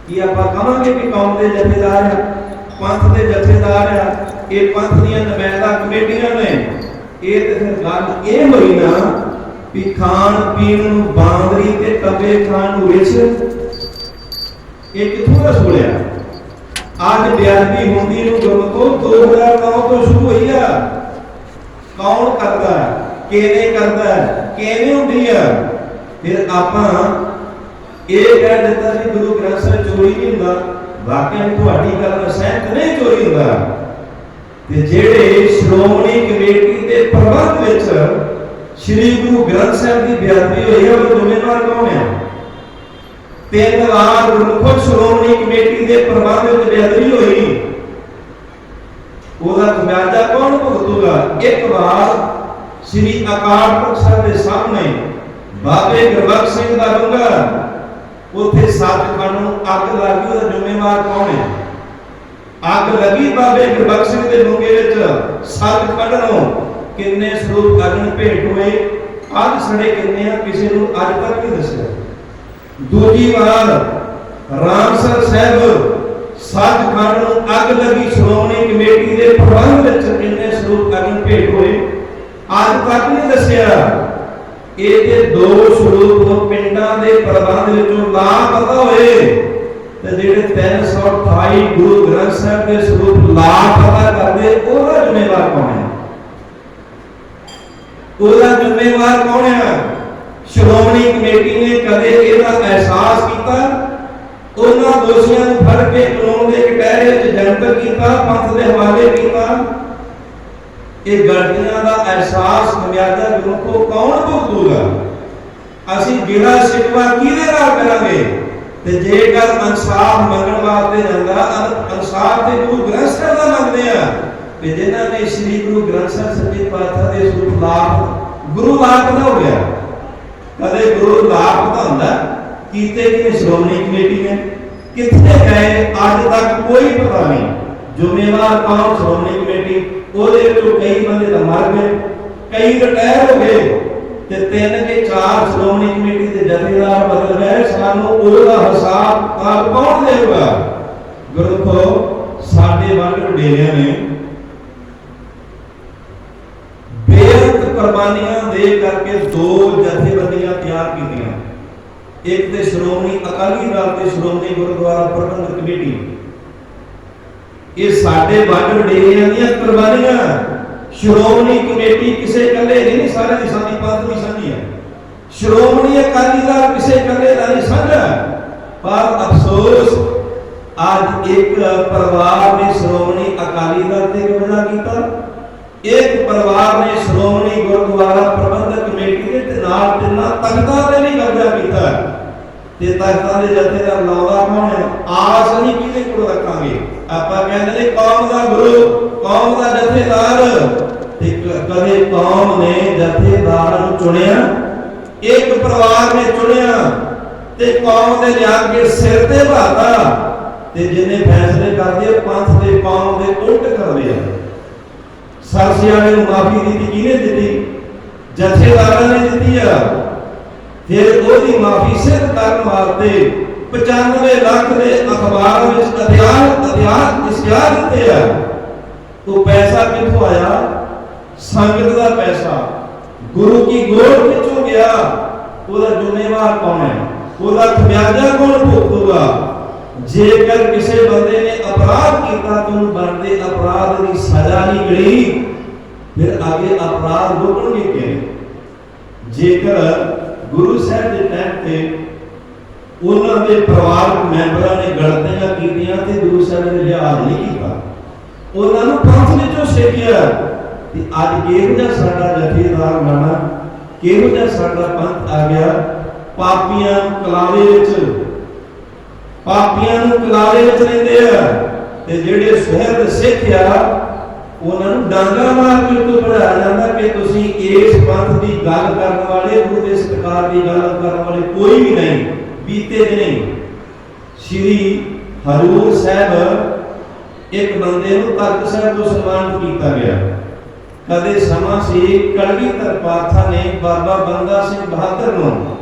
ਕੀ ਆਪਾਂ ਕਹਾਂਗੇ ਕਿ ਕੌਮ ਦੇ ਜਥੇਦਾਰ ਆ? ਪੰਥ ਦੇ ਜਥੇਦਾਰ ਆ। ਇਹ ਪੰਥ ਦੀਆਂ ਨੁਮਾਇੰਦਾ ਕਮੇਟੀਆਂ ਨੇ। ਇਹ ਤੇ ਫਿਰ ਗੱਲ ਇਹ ਹੋਈ ਨਾ ਵੀ ਖਾਣ ਪੀਣ ਨੂੰ ਬਾਂਦਰੀ ਤੇ ਟੱਬੇ ਖਾਣ ਨੂੰ ਵਿਛ ਇਹ ਕਿੱਥੋਂ ਦਾ ਸੋਲਿਆ ਅੱਜ ਬਿਆਦਬੀ ਹੁੰਦੀ ਨੂੰ ਗੁਰਮਤੋਂ 2009 ਤੋਂ ਸ਼ੁਰੂ ਹੋਈ ਆ। ਕੌਣ ਕਰਦਾ? ਕਿਵੇਂ ਕਰਦਾ? ਕਿਵੇਂ ਹੁੰਦੀ ਆ? ਫਿਰ ਆਪਾਂ ਇਹ ਕਹਿ ਦਿੱਤਾ ਸੀ, ਗੁਰੂ ਗ੍ਰੰਥ ਸਾਹਿਬ ਚੋਰੀ ਨਹੀਂ ਹੁੰਦਾ। ਵਾਕਿਆ ਤੁਹਾਡੀ ਗੱਲ ਨਾਲ ਸਹਿਮਤ ਨਹੀਂ ਚੋਰੀ ਹੁੰਦਾ। ਤੇ ਜਿਹੜੇ ਸ਼੍ਰੋਮਣੀ ਕਮੇਟੀ ਦੇ ਪ੍ਰਬੰਧ ਵਿੱਚ ਸ੍ਰੀ ਗੁਰੂ ਗ੍ਰੰਥ ਸਾਹਿਬ ਦੀ ਬੇਅਦਬੀ ਹੋਈ ਹੈ ਉਹ ਜ਼ਿੰਮੇਵਾਰ ਕੌਣ ਹੈ ਤਿੰਨ ਵਾਰ ਗੁਰਮੁਖ ਸ਼੍ਰੋਮਣੀ ਕਮੇਟੀ ਦੇ ਪ੍ਰਬੰਧ ਵਿੱਚ ਬੇਅਦਬੀ ਹੋਈ। ਉਹਦਾ ਖਮਿਆਜਾ ਕੌਣ ਭੁਗਤੂਗਾ? ਇੱਕ ਵਾਰ ਸ੍ਰੀ ਅਕਾਲ ਪੁਰਖ ਸਾਹਿਬ ਦੇ ਸਾਹਮਣੇ ਬਾਬੇ ਗੁਰਬਖਸ਼ ਸਿੰਘ ਦਾ ਡੂੰਘਾ। ਉੱਥੇ ਸੱਚਖੰਡ ਨੂੰ ਅੱਗ ਲੱਗੀ ਉਹਦਾ ਜ਼ਿੰਮੇਵਾਰ ਕੌਣ ਹੈ ਅੱਗ ਲੱਗੀ ਬਾਬੇ ਗੁਰਬਖਸ਼ ਸਿੰਘ ਦੇ ਡੂੰਘੇ ਵਿੱਚ ਸੱਚਖੰਡ ਨੂੰ। ਕਿੰਨੇ ਸਰੂਪ ਅਗਨ ਭੇਟ ਹੋਏ ਅੱਜ ਸੜੇ ਕਿੰਨੇ ਆ, ਕਿਸੇ ਨੂੰ ਅੱਜ ਤੱਕ ਨਹੀਂ ਦੱਸਿਆ। ਦੂਜੀ ਵਾਰ ਰਾਮਸਰ ਸਾਹਿਬ ਸੱਚਖੰਡ ਨੂੰ ਅੱਗ ਲੱਗੀ ਸ਼੍ਰੋਮਣੀ ਕਮੇਟੀ ਦੇ ਪ੍ਰਬੰਧ ਵਿੱਚ ਕਿੰਨੇ ਸਰੂਪ ਅਗਨ ਭੇਟ ਹੋਏ ਅੱਜ ਤੱਕ ਨਹੀਂ ਦੱਸਿਆ। ਇਹਦੇ ਦੋ ਸਰੂਪ ਪਿੰਡਾਂ ਦੇ ਪ੍ਰਬੰਧ ਵਿੱਚੋਂ ਨਾ ਪਤਾ ਹੋਏ, ਤੇ ਜਿਹੜੇ 328 ਗੁਰੂ ਗ੍ਰੰਥ ਸਾਹਿਬ ਦੇ ਸਰੂਪ ਲਾ ਪਤਾ ਕਰਦੇ, ਉਹਦਾ ਜ਼ਿੰਮੇਵਾਰ ਕੌਣ ਹੈ? ਉਹਦਾ ਜ਼ਿੰਮੇਵਾਰ ਕੌਣ ਹੈ ਸ਼੍ਰੋਮਣੀ ਕਮੇਟੀ ਨੇ ਕਦੇ ਇਹਦਾ ਅਹਿਸਾਸ ਕੀਤਾ? ਉਹਨਾਂ ਦੋਸ਼ੀਆਂ ਨੂੰ ਫੜ ਕੇ ਕਾਨੂੰਨ ਦੇ ਕਟਹਿਰੇ ਵਿੱਚ ਜਨਤਕ ਕੀਤਾ, ਪੰਥ ਦੇ ਹਵਾਲੇ ਕੀਤਾ। ਇਹ ਗਲਤੀਆਂ ਦਾ ਅਹਿਸਾਸ ਖਮਿਆਜ਼ਾ ਗੁਰੂ ਕੌਣ ਭੁਗਤੂਗਾ? ਅਸੀਂ ਗਿਲਾ ਸਿਕਵਾ ਕਿਹਦੇ ਨਾਲ ਕਰਾਂਗੇ? ਤੇ ਜੇਕਰ ਇਨਸਾਫ ਮੰਗਣ ਵਾਸਤੇ ਜਾਂਦਾ ਇਨਸਾਫ ਤੇ ਗੁਰੂ ਗ੍ਰੰਥ ਸਾਹਿਬ ਦਾ ਮੰਗਦੇ ਆ ਕਿ ਜਿਨ੍ਹਾਂ ਨੇ ਸ੍ਰੀ ਗੁਰੂ ਗ੍ਰੰਥ ਸਾਹਿਬ ਸੱਚੇ ਪਾਤਸ਼ਾਹ ਦੇ ਸਰੂਪ ਲਾਭ ਗੁਰੂ ਲਾਭ ਦਾ ਹੋ ਗਿਆ? ਕਦੇ ਗੁਰੂ ਲਾਭ ਦਾ ਹੁੰਦਾ? ਕੀਤੇ ਕਿ ਸ਼੍ਰੋਮਣੀ ਕਮੇਟੀ ਨੇ। ਕਿੱਥੇ ਗਏ? ਅੱਜ ਤੱਕ ਕੋਈ ਪਤਾ ਨਹੀਂ। ਜ਼ਿੰਮੇਵਾਰ ਕੌਣ? ਸ਼੍ਰੋਮਣੀ ਕਮੇਟੀ। ਉਹਦੇ ਵਿੱਚੋਂ ਕਈ ਬੰਦੇ ਤਾਂ ਮਰ ਗਏ। ਕਈ ਰਿਟਾਇਰ ਹੋ ਗਏ। ਤੇ ਤਿੰਨ ਕੇ ਚਾਰ ਸ਼੍ਰੋਮਣੀ ਕਮੇਟੀ ਦੇ ਜਥੇਦਾਰ ਬਦਲ ਗਏ। ਸਾਨੂੰ ਉਹਦਾ ਹਿਸਾਬ ਕੌਣ ਦੇਊਗਾ? ਗੁਰਮਖੋ, ਸਾਡੇ ਵੰਡ ਡੇਰਿਆਂ ਨੇ ਬੇਅੰਤ ਕੁਰਬਾਨੀਆਂ ਦੇ ਕਰਕੇ ਦੋ ਜਥੇਬੰਦੀਆਂ ਤਿਆਰ ਕੀਤੀਆਂ। ਇੱਕ ਤੇ ਸ਼੍ਰੋਮਣੀ ਅਕਾਲੀ ਦਲ ਤੇ ਸ਼੍ਰੋਮਣੀ ਗੁਰਦੁਆਰਾ ਪ੍ਰਬੰਧਕ ਕਮੇਟੀ। ਇਹ ਸਾਡੇ ਵੰਡ ਡੇਰਿਆਂ ਦੀਆਂ ਕੁਰਬਾਨੀਆਂ। ਸ਼੍ਰੋਮਣੀ ਕਮੇਟੀ ਕਿਸੇ ਇਕੱਲੇ ਨਹੀਂ, ਸਾਰੇ ਦੀ ਸਾਡੀ ਪੰਥ ਦੀ ਸਾਂਝੀ ਹੈ। ਸ਼੍ਰੋਮਣੀ ਅਕਾਲੀ ਦਲ ਕਿਸੇ ਇਕੱਲੇ ਦਾ ਨਹੀਂ ਸਾਂਝਾ। ਪਰ ਅਫਸੋਸ, ਅੱਜ ਇੱਕ ਪਰਿਵਾਰ ਨੇ ਸ਼੍ਰੋਮਣੀ ਅਕਾਲੀ ਦਲ ਤੇ ਕਬਜ਼ਾ ਕੀਤਾ। ਇੱਕ ਪਰਿਵਾਰ ਨੇ ਸ਼੍ਰੋਮਣੀ ਗੁਰਦੁਆਰਾ ਪ੍ਰਬੰਧਕ ਕਮੇਟੀ ਦੇ ਤੇ ਨਾਲ ਤਿੰਨਾਂ ਤਖਤਾਂ ਤੇ ਵੀ ਕਬਜ਼ਾ ਕੀਤਾ ਤੇ ਤਖਤਾਂ ਦੇ ਜਥੇਦਾਰ ਲਾਉਂਦਾ ਕੌਣ ਹੈ? ਆਸ ਨਹੀਂ ਕਿਹਦੇ ਕੋਲ ਰੱਖਾਂਗੇ। ਆਪਾਂ ਕਹਿੰਦੇ ਨੇ ਕੌਮ ਦਾ ਗੁਰੂ, ਕੌਮ ਦਾ ਜਥੇਦਾਰ। ਤੇ ਕਦੇ ਕੌਮ ਨੇ ਜਥੇਦਾਰ ਨੂੰ ਚੁਣਿਆ, ਇੱਕ ਪਰਿਵਾਰ ਨੇ ਚੁਣਿਆ, ਤੇ ਕੌਮ ਦੇ ਲਿਆ ਕੇ ਸਿਰ ਤੇ ਭਾਤਾ, ਤੇ ਜਿਹਨੇ ਫੈਸਲੇ ਕਰਦੇ ਪੰਥ ਦੇ ਕੌਮ ਦੇ ਉਲਟ ਕਰਦੇ ਆ ਸਰਸਿਆਣੇ ਨੂੰ ਮਾਫੀ ਦਿੱਤੀ, ਕਿਹਨੇ ਦਿੱਤੀ? ਜਥੇਦਾਰਾਂ ਨੇ ਦਿੱਤੀ ਆ। ਫਿਰ ਉਹਦੀ ਮਾਫੀ ਸਿੱਧ ਕਰਨ ਵਾਸਤੇ 95 ਲੱਖ ਦੇ ਅਖਬਾਰਾਂ ਵਿੱਚ ਅਧਿਆਨ ਅਧਿਆਨ ਇਸ਼ਤਿਹਾਰ ਦਿੱਤੇ ਆ, ਉਹ ਪੈਸਾ ਕਿੱਥੋਂ ਆਇਆ? ਸੰਗਤ ਦਾ ਪੈਸਾ। ਗੁਰੂ ਕੀ ਗੋਦ ਵਿੱਚੋਂ ਗਿਆ? ਉਹਦਾ ਜ਼ਿੰਮੇਵਾਰ ਕੌਣ ਹੈ? ਉਹਦਾ ਖਮਿਆਜਾ ਕੌਣ ਭੁਗਤੂਗਾ? ਜੇਕਰ ਕਿਸੇ ਬੰਦੇ ਨੇ ਅਪਰਾਧ ਕੀਤਾ ਤਾਂ ਉਹਨੂੰ ਬਣਦੇ ਅਪਰਾਧ ਦੀ ਸਜ਼ਾ ਨਹੀਂ ਮਿਲੀ, ਫਿਰ ਅੱਗੇ ਅਪਰਾਧ ਰੁਕਣਗੇ ਕਿਵੇਂ ਜੇਕਰ ਗੁਰੂ ਸਾਹਿਬ ਦੇ ਟਾਈਮ ਤੇ ਉਹਨਾਂ ਦੇ ਪਰਿਵਾਰਕ ਮੈਂਬਰਾਂ ਨੇ ਗਲਤੀਆਂ ਕੀਤੀਆਂ ਤੇ ਗੁਰੂ ਸਾਹਿਬ ਨੇ ਲਿਹਾਜ਼ ਨਹੀਂ ਕੀਤਾ, ਉਹਨਾਂ ਨੂੰ ਪੰਥ ਵਿੱਚੋਂ ਛੇਕਿਆ ਤੇ ਅੱਜ ਕਿਹੋ ਜਿਹਾ ਸਾਡਾ ਜਥੇਦਾਰ ਬਣਾ ਕਿਹੋ ਜਿਹਾ ਸਾਡਾ ਪੰਥ ਆ ਗਿਆ, ਪਾਪੀਆਂ ਨੂੰ ਕਲਾਵੇ ਵਿੱਚ ਪਾਪੀਆਂ ਨੂੰ ਕਲਾਲੇ ਵਿੱਚ ਲੈਂਦੇ ਆ। ਤੇ ਜਿਹੜੇ ਸਹਿਬ ਸਿੱਖ ਆ, ਉਹਨਾਂ ਨੂੰ ਡਾਂਗਾ ਮਾਰ ਕੇ ਤੋਂ ਪੜਾਇਆ ਜਾਂਦਾ ਕਿ ਤੁਸੀਂ ਇਸ ਪੰਥ ਦੀ ਗੱਲ ਕਰਨ ਵਾਲੇ, ਗੁਰੂ ਦੇ ਸਤਿਕਾਰ ਦੀ ਗੱਲ ਕਰਨ ਵਾਲੇ ਕੋਈ ਵੀ ਨਹੀਂ, ਬੀਤੇ ਦਿਨੇ ਸ੍ਰੀ ਹਰੂਰ ਸਾਹਿਬ ਇੱਕ ਬੰਦੇ ਨੂੰ ਤਖਤ ਸਾਹਿਬ ਤੋਂ ਸਨਮਾਨਿਤ ਕੀਤਾ ਗਿਆ। ਕਦੇ ਸਮਾਂ ਸੀ ਕਲਗੀਧਰ ਪਾਤਸ਼ਾਹ ਨੇ ਬਾਬਾ ਬੰਦਾ ਸਿੰਘ ਬਹਾਦਰ ਨੂੰ।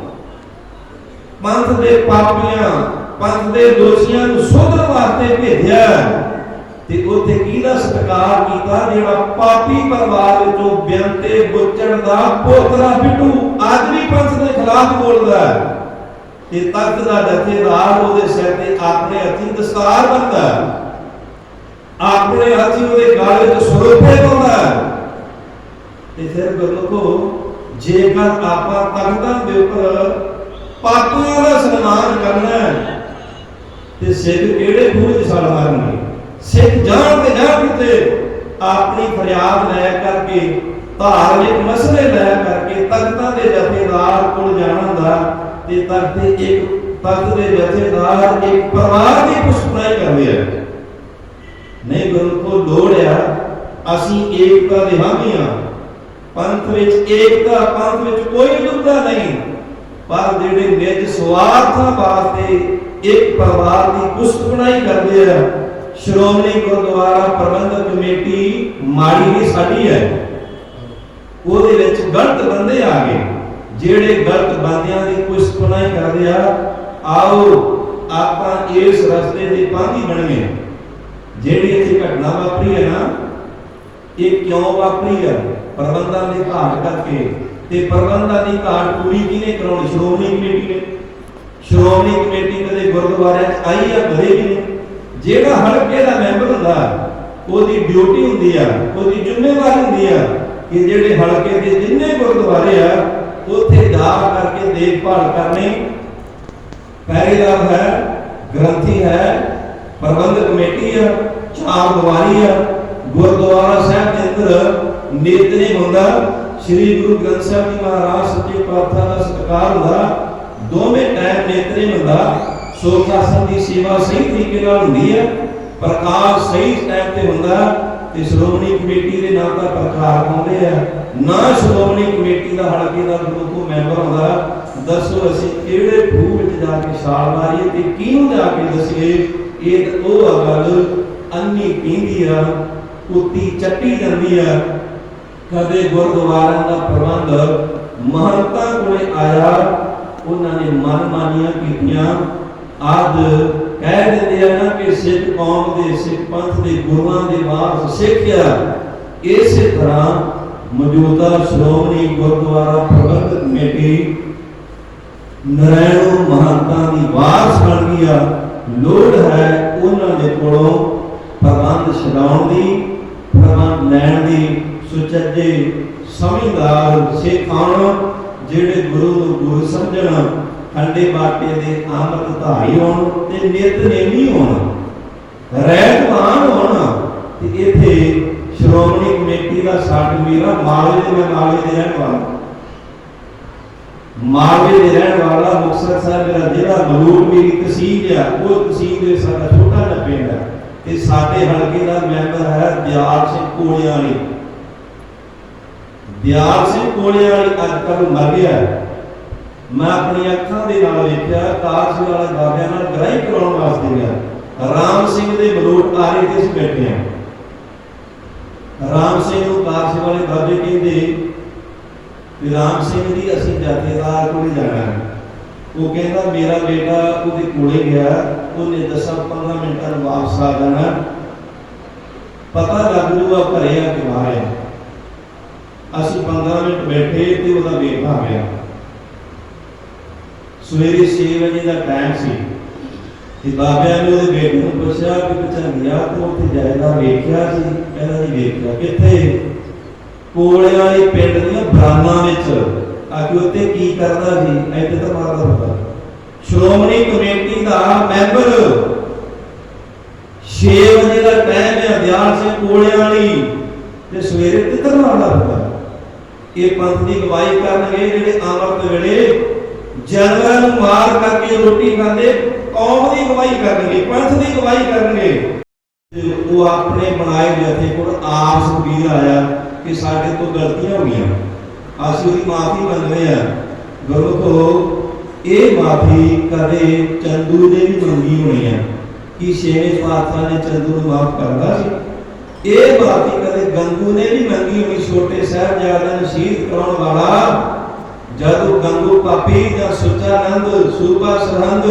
ਪੰਥ ਦੇ ਪਾਪੀਆਂ ਪੰਥ ਦੇ ਦੋਸ਼ੀਆਂ ਨੂੰ ਸੋਧਣ ਵਾਸਤੇ ਭੇਜਿਆ ਤੇ ਉੱਥੇ ਕਿਹਦਾ ਸਤਿਕਾਰ ਕੀਤਾ? ਜਿਹੜਾ ਪਾਪੀ ਪਰਿਵਾਰ ਵਿੱਚੋਂ ਬਿਆੰਤੇ ਗੁੱਚੜ ਦਾ ਪੋਤਰਾ ਬਿੱਟੂ ਅੱਜ ਵੀ ਪੰਥ ਦੇ ਖਿਲਾਫ ਬੋਲਦਾ ਹੈ। ਤੇ ਤਖਤ ਦਾ ਜਥੇਦਾਰ ਉਹਦੇ ਸਿਰ ਤੇ ਆਪਣੇ ਹੱਥੀਂ ਦਸਤਾਰ ਬੰਨਦਾ ਆਪਣੇ ਹੱਥੀਂ ਉਹਦੇ ਗਲ ਵਿੱਚ ਸਰੋਪੇ ਪਾਉਂਦਾ ਤੇ ਫਿਰ ਗੁਰਮੁਖੋ, ਜੇਕਰ ਆਪਾਂ ਤਖਤਾਂ ਦੇ ਉੱਪਰ ਪਾਪੀਆਂ ਦਾ ਸਨਮਾਨ ਕਰਨਾ ਤੇ ਸਿੱਖ ਕਿਹੜੇ ਖੂਹ ਵਿੱਚ ਛਾਲ ਮਾਰਨਗੇ? ਸਿੱਖ ਜਾਣ ਤੇ ਜਾਣ ਕਿਤੇ ਆਪਣੀ ਫਰਿਆਦ ਲੈ ਕਰਕੇ, ਧਾਰਮਿਕ ਮਸਲੇ ਲੈ ਕਰਕੇ ਤਖਤਾਂ ਦੇ ਜਥੇਦਾਰ ਕੋਲ ਜਾਣਾ ਦਾ ਤੇ ਤਖਤ ਦੇ ਇੱਕ, ਤਖਤ ਦੇ ਜਥੇਦਾਰ ਇੱਕ ਪਰਿਵਾਰ ਦੀ ਪੁਸ਼ਪਨਾਈ ਕਰਦੇ ਆ ਨਹੀਂ ਗੁਰੂ ਕੋ ਲੋੜ ਆ, ਅਸੀਂ ਏਕਤਾ ਦੇ ਹਾਮੀ ਹਾਂ। ਪੰਥ ਵਿੱਚ ਏਕਤਾ, ਪੰਥ ਵਿੱਚ ਕੋਈ ਦੁੱਧਾ ਨਹੀਂ। ਪਰ ਜਿਹੜੇ ਨਿਜ ਸਵਾਰਥਾਂ ਵਾਸਤੇ ਇੱਕ ਪਰਿਵਾਰ ਦੀ ਪੁਸ਼ਪਨਾਈ ਕਰਦੇ ਆ। ਸ਼੍ਰੋਮਣੀ ਗੁਰਦੁਆਰਾ ਪ੍ਰਬੰਧਕ ਕਮੇਟੀ ਮਾੜੀ ਨਹੀਂ ਸਾਡੀ ਹੈ। ਉਹਦੇ ਵਿੱਚ ਗਲਤ ਬੰਦੇ ਆ ਗਏ। ਜਿਹੜੇ ਗਲਤ ਬੰਦਿਆਂ ਦੀ ਪੁਸ਼ਪਨਾਈ ਕਰਦੇ ਆ, ਆਓ ਆਪਾਂ ਇਸ ਰਸਤੇ ਦੇ ਪਾਂਧੀ ਬਣੀਏ। ਜਿਹੜੀ ਇੱਥੇ ਘਟਨਾ ਵਾਪਰੀ ਹੈ ਨਾ, ਇਹ ਕਿਉਂ ਵਾਪਰੀ ਹੈ? ਪ੍ਰਬੰਧਾਂ ਦੀ ਘਾਟ ਕਰਕੇ। ਤੇ ਪ੍ਰਬੰਧਾਂ ਦੀ ਘਾਟ ਪੂਰੀ ਕਿਹਨੇ ਕਰਾਉਣੀ? ਸ਼੍ਰੋਮਣੀ ਕਮੇਟੀ ਨੇ। ਸ਼੍ਰੋਮਣੀ ਕਮੇਟੀ ਕਦੇ ਗੁਰਦੁਆਰਿਆਂ 'ਚ ਆਈ ਆ ਕਦੇ ਵੀ ਨਹੀਂ ਜਿਹੜਾ ਹਲਕੇ ਦਾ ਮੈਂਬਰ ਹੁੰਦਾ, ਉਹਦੀ ਡਿਊਟੀ ਹੁੰਦੀ ਆ, ਉਹਦੀ ਜ਼ਿੰਮੇਵਾਰੀ ਹੁੰਦੀ ਆ ਕਿ ਜਿਹੜੇ ਹਲਕੇ ਦੇ ਜਿੰਨੇ ਗੁਰਦੁਆਰੇ ਆ, ਉੱਥੇ ਜਾ ਕਰਕੇ ਦੇਖਭਾਲ ਕਰਨੀ। ਪਹਿਰੇਦਾਰ ਹੈ, ਗ੍ਰੰਥੀ ਹੈ, ਪ੍ਰਬੰਧਕ ਕਮੇਟੀ ਆ, ਚਾਰ ਦੀਵਾਰੀ ਆ, ਗੁਰਦੁਆਰਾ ਸਾਹਿਬ ਦੇ ਅੰਦਰ ਨੇਤਨੇ ਹੁੰਦਾ, ਸ੍ਰੀ ਗੁਰੂ ਗ੍ਰੰਥ ਸਾਹਿਬ ਜੀ ਮਹਾਰਾਜ ਸੱਚੇ ਪਾਤਸ਼ਾਹ ਦਾ ਸਤਿਕਾਰ ਹੁੰਦਾ। ਦੋਵੇਂ ਟਾਈਮ ਨੇਤਨੇ ਹੁੰਦਾ। ਸੋਖ ਆਸਨ ਦੀ ਸੇਵਾ ਸਹੀ ਤਰੀਕੇ ਨਾਲ ਹੁੰਦੀ ਹੈ ਪ੍ਰਕਾਸ਼ ਸਹੀ ਟਾਈਮ ਤੇ ਹੁੰਦਾ ਤੇ ਸ਼੍ਰੋਮਣੀ ਕਮੇਟੀ ਦੇ ਨਾਮ ਦਾ ਪ੍ਰਚਾਰ ਹੁੰਦੇ ਆ। ਨਾ ਸ਼੍ਰੋਮਣੀ ਕਮੇਟੀ ਦਾ ਹਲਕੇ ਦਾ ਗੁਰੂ ਮੈਂਬਰ ਹੁੰਦਾ ਦੱਸੋ ਅਸੀਂ ਕਿਹੜੇ ਖੂਹ ਵਿੱਚ ਜਾ ਕੇ ਛਾਲ ਮਾਰੀਏ ਤੇ ਕਿਹਨੂੰ ਜਾ ਕੇ ਦਸੀਏ? ਇਹ ਉਹ ਆ ਗੱਲ ਅੰਨੀ ਪੀਂਦੀ ਆ, ਕੁੱਤੀ ਚੱਟੀ ਜਾਂਦੀ ਆ। ਕਦੇ ਗੁਰਦੁਆਰਿਆਂ ਦਾ ਪ੍ਰਬੰਧ ਮਹੰਤਾਂ ਕੋਲੇ ਆਇਆ ਉਹਨਾਂ ਨੇ ਮਨ ਮਾਨੀਆਂ ਕੀਤੀਆਂ। ਅੱਜ ਕਹਿ ਦਿੰਦੇ ਆ ਨਾ ਕਿ ਸਿੱਖ ਕੌਮ ਦੇ, ਸਿੱਖ ਪੰਥ ਦੇ ਗੁਰੂਆਂ ਦੇ ਵਾਰਸ ਸਿੱਖਿਆ। ਇਸੇ ਤਰ੍ਹਾਂ ਮੌਜੂਦਾ ਸ਼੍ਰੋਮਣੀ ਗੁਰਦੁਆਰਾ ਪ੍ਰਬੰਧਕ ਕਮੇਟੀ ਨਰੈਣੋ ਮਹੰਤਾਂ ਦੀ ਵਾਰਸ ਬਣ ਗਿਆ ਲੋੜ ਹੈ ਉਹਨਾਂ ਦੇ ਕੋਲੋਂ ਪ੍ਰਬੰਧ ਛਡਾਉਣ ਦੀ, ਪ੍ਰਬੰਧ ਲੈਣ ਦੀ। ਸੁਚੱਜੇ ਸਮਝਦਾਰ ਸਿੱਖਾਂ ਜਿਹੜੇ ਗੁਰੂ ਨੂੰ ਗੁਰੂ ਸਮਝਣ ਖੰਡੇ ਬਾਟੇ ਦੇ ਆਮਦ ਧਾਰੀ ਹੋਣ ਤੇ ਨਿਤ ਹੋਣ, ਰਹਿਤਵਾਨ ਹੋਣ, ਤੇ ਇੱਥੇ ਸ਼੍ਰੋਮਣੀ ਕਮੇਟੀ ਦਾ ਸਾਡ ਮੇਰਾ ਮਾਲਵੇ ਦੇ, ਮੈਂ ਮਾਲਵੇ ਦੇ ਰਹਿਣ ਵਾਲਾ। ਮਾਲਵੇ ਦੇ ਰਹਿਣ ਵਾਲਾ ਮੁਕਤਸਰ ਸਾਹਿਬ ਮੇਰਾ ਜ਼ਿਲ੍ਹਾ ਮਲੂਕ ਮੇਰੀ ਤਹਿਸੀਲ ਆ, ਉਹ ਤਹਿਸੀਲ ਦੇ ਸਾਡਾ ਛੋਟਾ ਜਿਹਾ ਪਿੰਡ ਹੈ ਤੇ ਸਾਡੇ ਹਲਕੇ ਦਾ ਮੈਂਬਰ ਹੈ ਦਿਆਲ ਸਿੰਘ ਕੋਲਿਆਂ ਦਿਆਲ ਸਿੰਘ ਕੋਲਿਆਂ ਵਾਲੀ, ਅੱਜ ਕੱਲ੍ਹ ਮਰ ਗਿਆ। ਮੈਂ ਆਪਣੀ ਅੱਖਾਂ ਦੇ ਨਾਲ ਵੇਖਿਆ ਕਾਰਜ ਵਾਲੇ ਬਾਬਿਆਂ ਨਾਲ ਗ੍ਰਾਈ ਕਰਾਉਣ ਵਾਸਤੇ ਗਿਆ। ਰਾਮ ਸਿੰਘ ਦੇ ਬਲੋਟ ਆਰੇ ਤੇ ਅਸੀਂ ਬੈਠੇ ਹਾਂ ਰਾਮ ਸਿੰਘ ਨੂੰ ਕਾਰਜ ਵਾਲੇ ਬਾਬੇ ਕਹਿੰਦੇ, ਵੀ ਰਾਮ ਸਿੰਘ ਜੀ, ਅਸੀਂ ਜਥੇਦਾਰ ਕੋਲ ਜਾਣਾ ਹੈ। ਉਹ ਕਹਿੰਦਾ, ਮੇਰਾ ਬੇਟਾ ਉਹਦੇ ਕੋਲੇ ਗਿਆ, ਉਹਨੇ 10-15 ਮਿੰਟਾਂ ਨੂੰ ਵਾਪਸ ਆ ਜਾਣਾ। ਪਤਾ ਲੱਗ ਜੂਗਾ ਘਰੇ ਆ ਕਿ ਅਸੀਂ 15 ਮਿੰਟ ਬੈਠੇ ਤੇ ਉਹਦਾ ਬੇਟਾ ਗਿਆ। ਸਵੇਰੇ 6 ਵਜੇ ਦਾ ਟਾਈਮ ਸੀ। ਤੇ ਬਾਬਿਆਂ ਨੇ ਉਹਦੇ ਬੇਟੇ ਨੂੰ ਪੁੱਛਿਆ ਕਿ ਪਿੱਛਾ ਗਿਆ ਉੱਥੇ ਜਾਇਦਾ ਵੇਖਿਆ ਸੀ? ਕਹਿੰਦਾ ਜੀ ਵੇਖਿਆ। ਕਿੱਥੇ? ਕੋਲੇ ਵਾਲੇ ਪਿੰਡ ਦੀਆਂ ਬਰਾਨਾਂ ਵਿੱਚ। ਆ ਕਿ ਉੱਥੇ ਕੀ ਕਰਦਾ ਸੀ? ਇੱਥੇ ਤਾਂ ਮਾਰਦਾ ਹੁੰਦਾ। ਸ਼੍ਰੋਮਣੀ ਕਮੇਟੀ ਦਾ ਮੈਂਬਰ। 6 ਵਜੇ ਦਾ ਟਾਈਮ ਹੈ, ਦਿਆਲ ਸਿੰਘ ਕੋਲੇ ਵਾਲੀ। ਤੇ ਸਵੇਰੇ ਕਿੱਧਰ ਮਾਰਦਾ ਹੁੰਦਾ? ਇਹ ਪੰਥ ਦੀ ਗਵਾਹੀ ਕਰਨਗੇ ਜਿਹੜੇ ਅੰਮ੍ਰਿਤ ਵੇਲੇ ਜਾਨਵਰਾਂ ਨੂੰ ਮਾਰ ਕਰਕੇ ਰੋਟੀ ਖਾਂਦੇ, ਕੌਮ ਦੀ ਗਵਾਹੀ ਕਰਨਗੇ, ਪੰਥ ਦੀ ਗਵਾਹੀ ਕਰਨਗੇ। ਉਹ ਆਪਣੇ ਬਣਾਏ ਜਥੇ ਕੋਲ ਆਪ ਸੁਖਬੀਰ ਆਇਆ ਕਿ ਸਾਡੇ ਤੋਂ ਗਲਤੀਆਂ ਹੋ ਗਈਆਂ। ਅਸੀਂ ਉਹਦੀ ਮਾਫੀ ਮੰਗਦੇ ਆ ਤੋਂ ਇਹ ਮਾਫੀ ਕਦੇ ਚੰਦੂ ਨੇ ਵੀ ਮੰਗੀ ਹੋਣੀ ਆ। ਕਿ ਛੇਵੇਂ ਪਾਤਸ਼ਾਹ ਨੇ ਚੰਦੂ ਨੂੰ ਮਾਫ ਕਰਦਾ ਸੀ? ਇਹ ਮਾਫੀ ਕਦੇ ਗੰਗੂ ਨੇ ਵੀ ਮੰਗੀ ਹੋਣੀ, ਛੋਟੇ ਸਾਹਿਬਜ਼ਾਦਿਆਂ ਨੂੰ ਸ਼ਹੀਦ ਕਰਾਉਣ ਵਾਲਾ। ਜਦੋਂ ਗੰਗੂ ਪਾਪੀ ਜਾਂ ਸੁਚਾਨੰਦ, ਸੂਬਾ ਸਰਹੰਦ,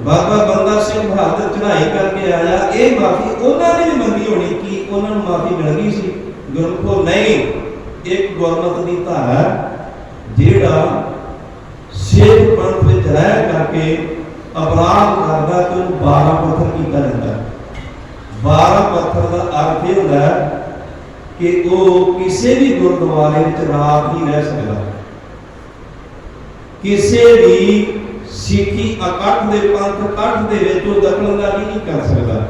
ਬਾਬਾ ਬੰਦਾ ਸਿੰਘ ਬਹਾਦਰ ਚੜ੍ਹਾਈ ਕਰਕੇ ਆਇਆ, ਇਹ ਮਾਫੀ ਉਹਨਾਂ ਨੇ ਵੀ ਮੰਗੀ ਹੋਣੀ, ਕਿ ਉਹਨਾਂ ਨੂੰ ਮਾਫੀ ਮਿਲ ਗਈ ਸੀ? ਗੁਰਮੁਖੋ, ਨਹੀਂ। ਇੱਕ ਗੁਰਮਤ ਦੀ ਧਾਰਾ ਜਿਹੜਾ ਸਿੱਖ ਪੰਥ ਵਿੱਚ ਰਹਿ ਕਰਕੇ ਅਪਰਾਧ ਕਰਦਾ ਤੇ ਉਹਨੂੰ 12 ਪੱਥਰ ਕੀਤਾ ਜਾਂਦਾ 12 ਪੱਥਰ ਦਾ ਅਰਥ ਇਹ ਹੁੰਦਾ ਕਿ ਉਹ ਕਿਸੇ ਵੀ ਗੁਰਦੁਆਰੇ ਵਿੱਚ ਰਾਤ ਨਹੀਂ ਰਹਿ ਸਕਦਾ। ਕਿਸੇ ਵੀ ਸਿੱਖੀ ਇਕੱਠ ਦੇ ਪੰਥ ਇਕੱਠ ਦੇ ਵਿੱਚ ਉਹ ਦਖਲਅੰਦਾਜ਼ੀ ਨਹੀਂ ਕਰ ਸਕਦਾ।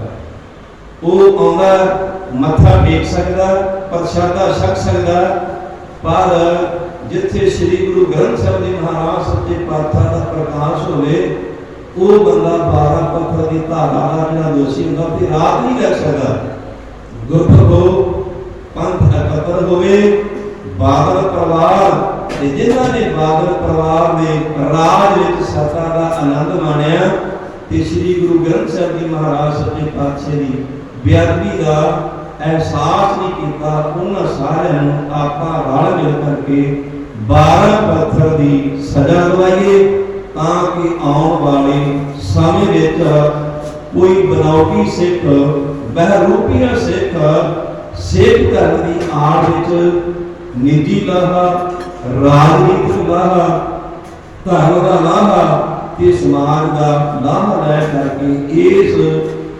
ਉਹ ਆਉਂਦਾ, ਮੱਥਾ ਟੇਕ ਸਕਦਾ, ਪ੍ਰਸ਼ਾਦਾ ਛਕ ਸਕਦਾ, ਪਰ ਜਿੱਥੇ ਸ੍ਰੀ ਗੁਰੂ ਗ੍ਰੰਥ ਸਾਹਿਬ ਜੀ ਮਹਾਰਾਜ ਸੱਚੇ ਪਾਤਸ਼ਾਹ ਦਾ ਪ੍ਰਕਾਸ਼ ਹੋਵੇ ਉਹ ਬੰਦਾ 12 ਪੱਥਰ ਦੀ ਧਾਰਾ ਦਾ ਜਿਹੜਾ ਦੋਸ਼ੀ ਹੁੰਦਾ ਤੇ ਰਾਤ ਨਹੀਂ ਰਹਿ ਸਕਦਾ। ਗੁਰਪੁਰਬੋ ਪੰਥ ਇਕੱਤਰ ਹੋਵੇ, ਬਾਦਲ ਪਰਿਵਾਰ ਤੇ ਜਿਨ੍ਹਾਂ ਨੇ ਬਾਦਲ ਪਰਿਵਾਰ ਦੇ ਰਾਜ ਵਿੱਚ ਸਤਾ ਦਾ ਆਨੰਦ ਮਾਣਿਆ, ਤੇ ਸ੍ਰੀ ਗੁਰੂ ਗ੍ਰੰਥ ਸਾਹਿਬ ਜੀ ਮਹਾਰਾਜ ਸੱਚੇ ਪਾਤਸ਼ਾਹ ਦੀ ਬੇਅਦਬੀ ਦਾ ਅਹਿਸਾਸ ਨਹੀਂ ਕੀਤਾ, ਉਹਨਾਂ ਸਾਰਿਆਂ ਨੂੰ ਆਪਾਂ ਰਲ ਮਿਲ ਕਰਕੇ 12 ਪੱਥਰ ਦੀ ਸਜ਼ਾ ਦਵਾਈਏ। ਤਾਂ ਕਿ ਆਉਣ ਵਾਲੇ ਸਮੇਂ ਵਿੱਚ ਕੋਈ ਬਨਾਵਟੀ ਸਿੱਖ, ਬਹਿਰੂਪੀਆ ਸਿੱਖ ਸਿੱਖ ਧਰਮ ਦੀ ਆੜ ਵਿੱਚ ਨਿੱਜੀ ਲਾਹਾ, ਰਾਜਨੀਤਿਕ ਲਾਹਾ, ਧਰਮ ਦਾ ਲਾਹਾ ਤੇ ਸਮਾਜ ਦਾ ਲਾਹਾ ਲੈ ਕਰਕੇ ਇਸ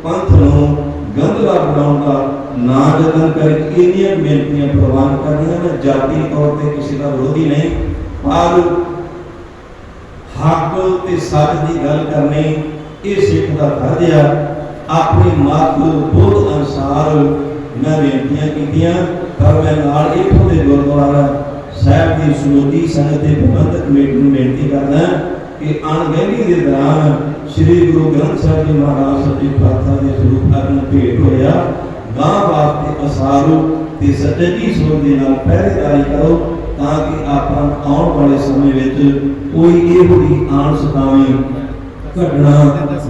ਪੰਥ ਨੂੰ ਗੰਧਲਾ ਬਣਾਉਣ ਦਾ ਨਾ ਯਤਨ ਕਰਕੇ ਇੰਨੀਆਂ ਬੇਨਤੀਆਂ ਪ੍ਰਵਾਨ ਕਰਨੀਆਂ ਮੈਂ ਜਾਤੀ ਤੌਰ ਤੇ ਕਿਸੇ ਦਾ ਵਿਰੋਧੀ ਨਹੀਂ। ਪਰ ਹੱਕ ਤੇ ਸੱਚ ਦੀ ਗੱਲ ਕਰਨੀ ਇਹ ਸਿੱਖ ਦਾ ਫਰਜ਼ ਆ। ਆਪਣੀ ਮਤ ਬੁੱਧ ਅਨਸਾਰ ਮੈਂ ਬੇਨਤੀਆਂ ਕੀਤੀਆਂ, ਪਰ ਮੈਂ ਨਾਲ ਇੱਥੋਂ ਦੇ ਗੁਰਦੁਆਰਾ ਸਾਹਿਬ ਦੀ ਸਮੁੱਚੀ ਸੰਗਤ ਦੇ ਪ੍ਰਬੰਧਕ ਕਮੇਟੀ ਨੂੰ ਬੇਨਤੀ ਕਰਦਾ ਕਿ ਅਣਗਹਿਲੀ ਦੇ ਦੌਰਾਨ ਸ੍ਰੀ ਗੁਰੂ ਗ੍ਰੰਥ ਸਾਹਿਬ ਜੀ ਮਹਾਰਾਜ ਸੱਚੇ ਪਾਤਸ਼ਾਹ ਦੇ ਸਰੂਪ ਅਗਨ ਭੇਟ ਹੋਇਆ। ਗਾਂ ਵਾਸਤੇ ਅਸਾਰੂ ਤੇ ਸੱਚੀ ਸੋਚ ਦੇ ਨਾਲ ਪਹਿਰੇਦਾਰੀ ਕਰੋ। ਤਾਂ ਕਿ ਆਪਾਂ ਆਉਣ ਵਾਲੇ ਸਮੇਂ ਵਿੱਚ ਕੋਈ ਇਹੋ ਜਿਹੀ ਆਣ ਸਤਾਵੇਂ ਘਟਨਾ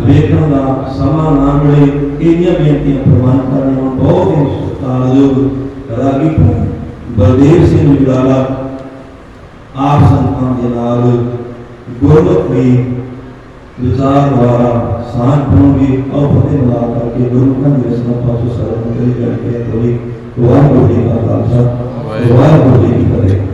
ਵੇਖਣ ਦਾ ਸਮਾਂ ਨਾ ਮਿਲੇ। ਇੰਨੀਆਂ ਬੇਨਤੀਆਂ ਪ੍ਰਵਾਨ ਕਰਨ ਨੂੰ ਬਹੁਤ ਹੀ ਸਤਿਕਾਰਯੋਗ ਰਾਗੀ ਬਲਦੇਵ ਸਿੰਘ ਵਿਦਾਲਾ ਆਪ ਸੰਤਾਂ ਦੇ ਨਾਲ ਗੁਰਮਤਿ ਦੀ ਵਿਚਾਰ ਦੁਆਰਾ ਸਾਂਝ ਪਾਉਣਗੇ ਔਰ ਫਤਿਹ ਮਿਲਾ ਕਰਕੇ ਗੁਰਮੁਖਾਂ ਦੇ ਰਸਮਾਂ ਪਾਸੋਂ ਸਰਵ ਕਰੀ ਕਰਕੇ ਤੋਈ ਵਾਹਿਗੁਰੂ ਜੀ ਕਾ ਖਾਲਸਾ, ਵਾਹਿਗੁਰੂ ਜੀ ਕੀ ਫਤਿਹ।